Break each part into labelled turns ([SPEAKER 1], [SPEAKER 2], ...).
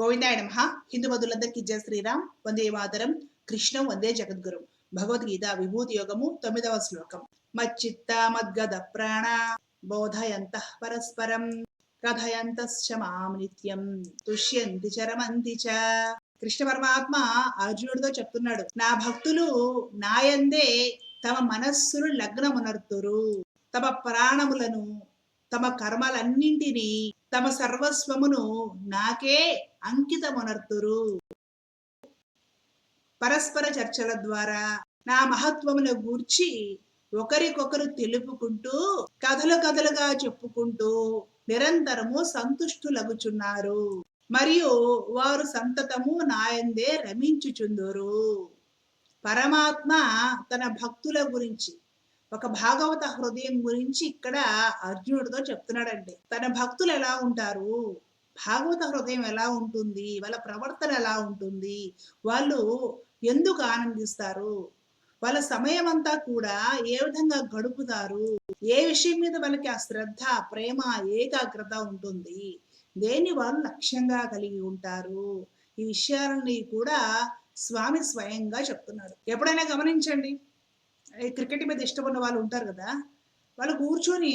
[SPEAKER 1] గోవిందాయ నమ. హిందూ బంధువులందరికీ జయ శ్రీరామ్. వందే మాతరం. కృష్ణం వందే జగద్గురు. భగవద్గీత విభూతి యోగము తొమ్మిదవ శ్లోకం. మచ్చిత్త మద్గద ప్రాణ బోధయంత పరస్పరం కథయంతశ్చ మాం నిత్యం. తుష్యంతి చరమంతి చ. కృష్ణ పరమాత్మ అర్జునుడితో చెప్తున్నాడు నా భక్తులు నాయందే తమ మనస్సును లగ్నమునర్తురు. తమ ప్రాణములను తమ కర్మలన్నింటినీ తమ సర్వస్వమును నాకే అంకితమునర్తురు. పరస్పర చర్చల ద్వారా నా మహత్వమును గూర్చి ఒకరికొకరు తెలుపుకుంటూ కథలు కథలుగా చెప్పుకుంటూ నిరంతరము సంతుష్టులగుచున్నారు. మరియు వారు సంతతము నాయందే రమించుచుందురు. పరమాత్మ తన భక్తుల గురించి ఒక భాగవత హృదయం గురించి ఇక్కడ అర్జునుడితో చెప్తున్నాడండి. తన భక్తులు ఎలా ఉంటారు? భాగవత హృదయం ఎలా ఉంటుంది? వాళ్ళ ప్రవర్తన ఎలా ఉంటుంది? వాళ్ళు ఎందుకు ఆనందిస్తారు? వాళ్ళ సమయం అంతా కూడా ఏ విధంగా గడుపుతారు? ఏ విషయం మీద వాళ్ళకి ఆ శ్రద్ధ ప్రేమ ఏకాగ్రత ఉంటుంది? దేన్ని వాళ్ళు లక్ష్యంగా కలిగి ఉంటారు? ఈ విషయాలని కూడా స్వామి స్వయంగా చెప్తున్నాడు ఎప్పుడైనా గమనించండి. క్రికెట్ మీద ఇష్టం ఉన్న వాళ్ళు ఉంటారు కదా వాళ్ళు కూర్చొని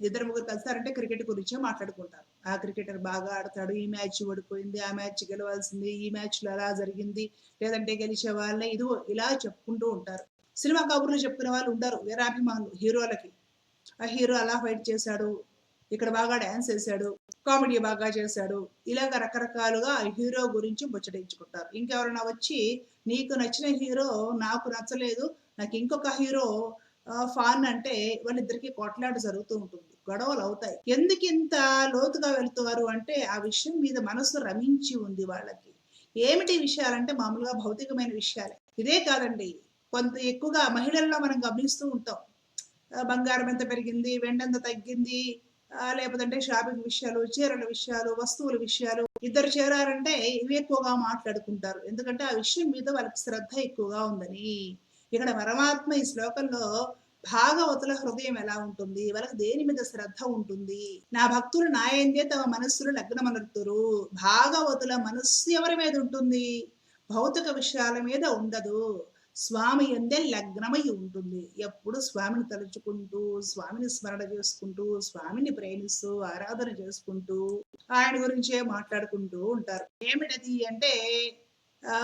[SPEAKER 1] ఇద్దరు ముగ్గురు కలిసారంటే క్రికెట్ గురించే మాట్లాడుకుంటారు. ఆ క్రికెటర్ బాగా ఆడతాడు ఈ మ్యాచ్ ఓడిపోయింది ఆ మ్యాచ్ గెలవాల్సింది ఈ మ్యాచ్లో అలా జరిగింది లేదంటే గెలిచే వాళ్ళే ఇది ఇలా చెప్పుకుంటూ ఉంటారు. సినిమా కబుర్లు చెప్పుకునే వాళ్ళు ఉంటారు వీరాభిమానులు హీరోలకి ఆ హీరో అలా ఫైట్ చేశాడు ఇక్కడ బాగా డాన్స్ వేశాడు కామెడీ బాగా చేశాడు ఇలాగ రకరకాలుగా హీరో గురించి ముచ్చటించుకుంటారు. ఇంకెవరైనా వచ్చి నీకు నచ్చిన హీరో నాకు నచ్చలేదు నాకు ఇంకొక హీరో ఫాన్ అంటే వాళ్ళిద్దరికి కొట్లాట జరుగుతూ ఉంటుంది. గొడవలు అవుతాయి. ఎందుకు ఇంత లోతుగా వెళ్తారు అంటే ఆ విషయం మీద మనసు రమించి ఉంది వాళ్ళకి. ఏమిటి విషయాలంటే మామూలుగా భౌతికమైన విషయాలే. ఇదే కాదండి. కొంత ఎక్కువగా మహిళల్లో మనం గమనిస్తూ ఉంటాం. బంగారం ఎంత పెరిగింది వెండంత తగ్గింది లేకపోతే షాపింగ్ విషయాలు చీరల విషయాలు వస్తువుల విషయాలు. ఇద్దరు చేరారంటే ఇవి ఎక్కువగా మాట్లాడుకుంటారు. ఎందుకంటే ఆ విషయం మీద వాళ్ళకి శ్రద్ధ ఎక్కువగా ఉందని. ఇక్కడ పరమాత్మ ఈ శ్లోకంలో భాగవతుల హృదయం ఎలా ఉంటుంది? వాళ్ళకి దేని మీద శ్రద్ధ ఉంటుంది? నా భక్తులు నాయందే తమ మనస్సులు లగ్నమనర్తురు. భాగవతుల మనస్సు ఎవరి మీద ఉంటుంది? భౌతిక విషయాల మీద ఉండదు. స్వామి ఎందే లగ్నమై ఉంటుంది. ఎప్పుడు స్వామిని తలుచుకుంటూ స్వామిని స్మరణ చేసుకుంటూ స్వామిని ప్రేమిస్తూ ఆరాధన చేసుకుంటూ ఆయన గురించే మాట్లాడుకుంటూ ఉంటారు. ఏమిటది అంటే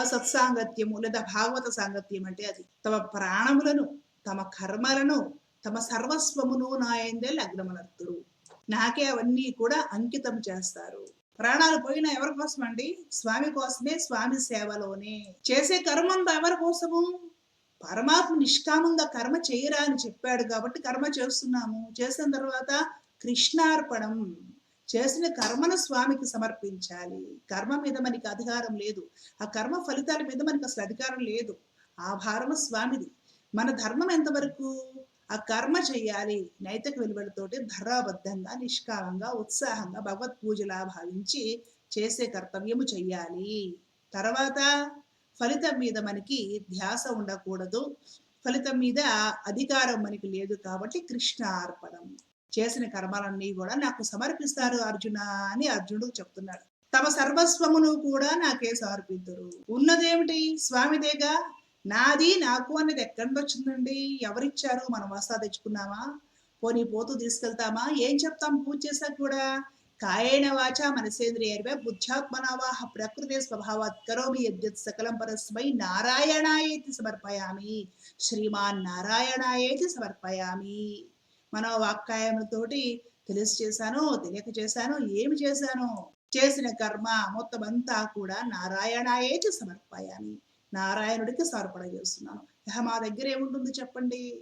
[SPEAKER 1] సత్సాంగత్యము లేదా భాగవత సాంగత్యం అంటే అది. తమ ప్రాణములను తమ కర్మలను తమ సర్వస్వమును నాయందే లగ్నమనర్తురు నాకే అవన్నీ కూడా అంకితం చేస్తారు. ప్రాణాలు పోయిన ఎవరి కోసం అండి స్వామి కోసమే స్వామి సేవలోనే. చేసే కర్మంతా ఎవరి కోసము? పరమాత్మ నిష్కామంగా కర్మ చేయరా అని చెప్పాడు కాబట్టి కర్మ చేస్తున్నాము. చేసిన తర్వాత కృష్ణార్పణం. చేసిన కర్మను స్వామికి సమర్పించాలి. కర్మ మీద మనకి అధికారం లేదు. ఆ కర్మ ఫలితాల మీద మనకి అసలు అధికారం లేదు. ఆ భారము స్వామిది. మన ధర్మం ఎంతవరకు? ఆ కర్మ చెయ్యాలి నైతిక విలువలతోటి ధరాబద్ధంగా నిష్కామంగా ఉత్సాహంగా భగవత్ పూజలా భావించి చేసే కర్తవ్యము చెయ్యాలి. తర్వాత ఫలితం మీద మనకి ధ్యాస ఉండకూడదు. ఫలితం మీద అధికారం మనకి లేదు కాబట్టి కృష్ణ అర్పణం చేసిన కర్మాలన్నీ కూడా నాకు సమర్పిస్తారు అర్జున అని అర్జునుడు చెప్తున్నాడు. తమ సర్వస్వమును కూడా నాకే సమర్పిద్దరు ఉన్నదేమిటి? స్వామిదేగా? నాది నాకు అనేది ఎక్కడి వచ్చిందండి ఎవరిచ్చారు? మనం వస్తా తెచ్చుకున్నామా? పోనీ పోతూ తీసుకెళ్తామా? ఏం చెప్తాం? పూజ చేసాక కూడా? కాయన వాచ మనసేంద్రియర్వే బుద్ధ్యాత్మనావాహ ప్రకృతి స్వభావాత్ కరోమి యద్యత్ సకలం పరస్మై నారాయణాయేతి సమర్పయామి. శ్రీమాన్ నారాయణాయేతి సమర్పయామి. మనోవాక్కాయములతోటి తెలిసి చేశాను తెలియక చేశాను ఏమి చేశాను చేసిన కర్మ మొత్తం అంతా కూడా నారాయణాయేతి సమర్పయాని నారాయణుడికి సమర్పణ చేస్తున్నాను. ఇహ మా దగ్గర ఏముంటుంది చెప్పండి?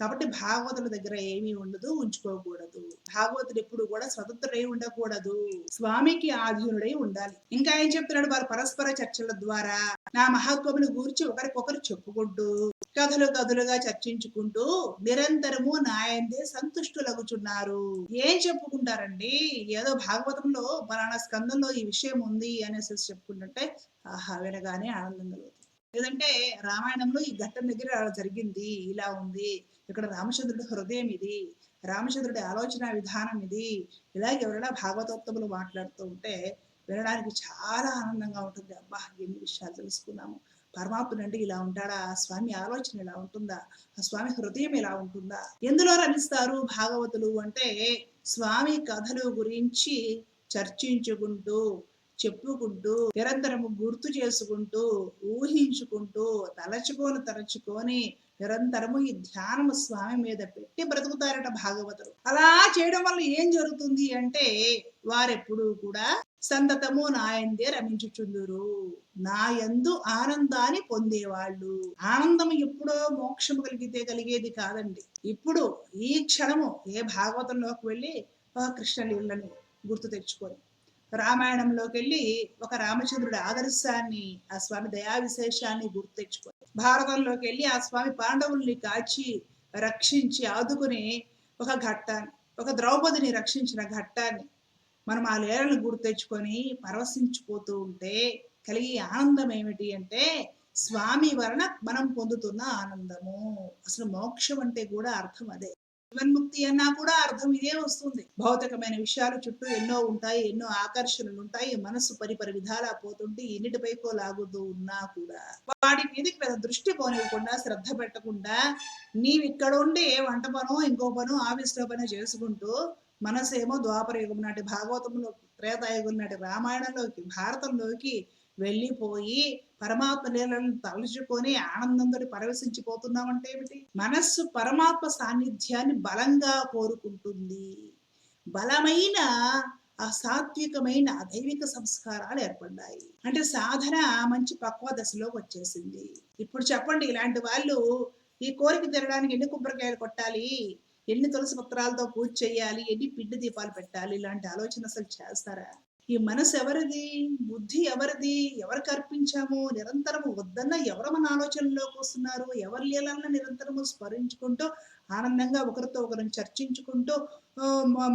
[SPEAKER 1] కాబట్టి భాగవతుల దగ్గర ఏమీ ఉండదు ఉంచుకోకూడదు. భాగవతుడు ఎప్పుడు కూడా స్వతంత్రుడై ఉండకూడదు. స్వామికి ఆధీనుడై ఉండాలి. ఇంకా ఏం చెప్తున్నాడు వారు పరస్పర చర్చల ద్వారా? నా మహత్వమును గూర్చి ఒకరికొకరు చెప్పుకుంటూ కథలు కథలుగా చర్చించుకుంటూ నిరంతరము నాయందే సంతుష్టులగుచున్నారు. ఏం చెప్పుకుంటారండి? ఏదో భాగవతంలో పలానా స్కందంలో ఈ విషయం ఉంది అనేసి చెప్పుకుంటుంటే ఆహా వినగానే ఆనందం కలుగుతుంది. లేదంటే రామాయణంలో ఈ ఘట్టం దగ్గర జరిగింది ఇలా ఉంది. ఇక్కడ రామచంద్రుడి హృదయం ఇది రామచంద్రుడి ఆలోచన విధానం ఇది. ఇలాగ ఎవరైనా భాగవతోత్తములు మాట్లాడుతూ ఉంటే వినడానికి చాలా ఆనందంగా ఉంటుంది. అబ్బా ఎన్ని విషయాలు తెలుసుకున్నాము. పరమాత్ముడు అంటే ఇలా ఉంటాడా? ఆ స్వామి ఆలోచన ఇలా ఉంటుందా? ఆ స్వామి హృదయం ఇలా ఉంటుందా? ఎందులో రమిస్తారు భాగవతులు అంటే స్వామి కథలు గురించి చర్చించుకుంటూ చెప్పుకుంటూ నిరంతరము గుర్తు చేసుకుంటూ ఊహించుకుంటూ తలచుకొని తలచుకొని నిరంతరము ఈ ధ్యానము స్వామి మీద పెట్టి బ్రతుకుతారట భాగవతులు. అలా చేయడం వల్ల ఏం జరుగుతుంది అంటే వారెప్పుడూ కూడా సంతతము నాయందే రమించుచుందురు. నా యందు ఆనందాన్ని పొందేవాళ్ళు. ఆనందం ఎప్పుడో మోక్షము కలిగితే కలిగేది కాదండి. ఇప్పుడు ఈ క్షణము ఏ భాగవతంలోకి వెళ్ళి ఒక కృష్ణలీలని గుర్తు తెచ్చుకొని రామాయణంలోకి వెళ్ళి ఒక రామచంద్రుడి ఆదర్శాన్ని ఆ స్వామి దయా విశేషాన్ని గుర్తు తెచ్చుకొని భారతంలోకి వెళ్ళి ఆ స్వామి పాండవుల్ని కాచి రక్షించి ఆదుకుని ఒక ఘట్టాన్ని ఒక ద్రౌపదిని రక్షించిన ఘట్టాన్ని మనం ఆ లీలను గుర్తు తెచ్చుకొని పరవశించిపోతూ ఉంటే కలిగే ఆనందం ఏమిటి అంటే స్వామి వలన మనం పొందుతున్న ఆనందము. అసలు మోక్షం అంటే కూడా అర్థం అదే. జీవన్ముక్తి అన్నా కూడా అర్థం ఇదే వస్తుంది. భౌతికమైన విషయాలు చుట్టూ ఎన్నో ఉంటాయి ఎన్నో ఆకర్షణలు ఉంటాయి మనసు పరిపరి విధాలా పోతుంటే ఎన్నిటిపైకో లాగుతూ ఉన్నా కూడా. వాటి మీదకి పెద్ద దృష్టి పోనివ్వకుండా శ్రద్ధ పెట్టకుండా నీవిక్కడ ఇక్కడ ఉండి వంట పనో ఇంకో పనో ఆఫీస్లో పని చేసుకుంటూ మనసేమో ద్వాపర యుగం నాటి భాగవతంలోకి త్రేతాయుగం నాటి రామాయణంలోకి భారతంలోకి వెళ్ళిపోయి పరమాత్మ లీలను తలుచుకొని ఆనందంతో పరవశించిపోతున్నామంటే ఏమిటి? మనస్సు పరమాత్మ సాన్నిధ్యాన్ని బలంగా కోరుకుంటుంది. బలమైన ఆ సాత్వికమైన దైవిక సంస్కారాలు ఏర్పడ్డాయి. అంటే సాధన మంచి పక్వ దశలోకి వచ్చేసింది. ఇప్పుడు చెప్పండి ఇలాంటి వాళ్ళు ఈ కోరిక తినడానికి ఎన్ని కొబ్బరికాయలు కొట్టాలి? ఎన్ని తులసి పత్రాలతో పూజ చేయాలి? ఎన్ని పిండి దీపాలు పెట్టాలి? ఇలాంటి ఆలోచన అసలు చేస్తారా? ఈ మనసు ఎవరిది? బుద్ధి ఎవరిది? ఎవరికి అర్పించాము నిరంతరము వద్దన్న ఎవరు మన ఆలోచనలోకి వస్తున్నారు? ఎవరి లీలన్న నిరంతరము స్మరించుకుంటూ ఆనందంగా ఒకరితో ఒకరిని చర్చించుకుంటూ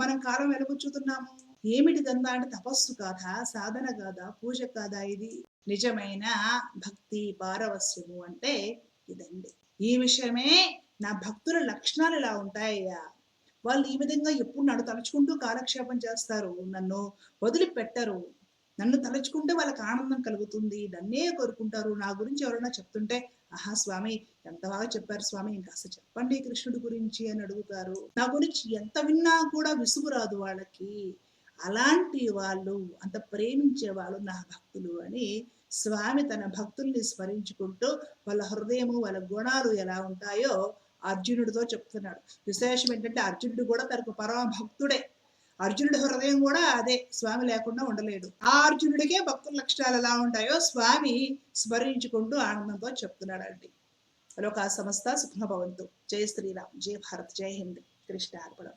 [SPEAKER 1] మనం కాలం వెలుగుచ్చుతున్నాము ఏమిటి దందా అంటే తపస్సు కాదా? సాధన కాదా? పూజ కాదా ఇది? నిజమైన భక్తి పారవస్యము అంటే ఇదండి. ఈ విషయమే నా భక్తుల లక్షణాలు ఇలా ఉంటాయ్యా వాళ్ళు ఈ విధంగా ఎప్పుడు నన్ను తలుచుకుంటూ కాలక్షేపం చేస్తారు? నన్ను వదిలిపెట్టరు. నన్ను తలుచుకుంటే వాళ్ళకి ఆనందం కలుగుతుంది. నన్నే కోరుకుంటారు. నా గురించి ఎవరైనా చెప్తుంటే ఆహా స్వామి ఎంత బాగా చెప్పారు స్వామి. ఇంకా అసలు చెప్పండి కృష్ణుడి గురించి అని అడుగుతారు. నా గురించి ఎంత విన్నా కూడా విసుగు రాదు వాళ్ళకి. అలాంటి వాళ్ళు అంత ప్రేమించే వాళ్ళు నా భక్తులు అని స్వామి తన భక్తుల్ని స్మరించుకుంటూ వాళ్ళ హృదయము వాళ్ళ గుణాలు ఎలా ఉంటాయో అర్జునుడితో చెప్తున్నాడు. విశేషం ఏంటంటే అర్జునుడు కూడా తనకు పరమ భక్తుడే అర్జునుడి హృదయం కూడా అదే. స్వామి లేకుండా ఉండలేడు. ఆ అర్జునుడికే భక్తుల లక్షణాలు ఎలా ఉంటాయో స్వామి స్మరించుకుంటూ ఆనందంతో చెప్తున్నాడు అండి లోకా సమస్త సుఖభవంతు జై శ్రీరామ్. జై భారత్. జై హింద్. కృష్ణ అర్పణం.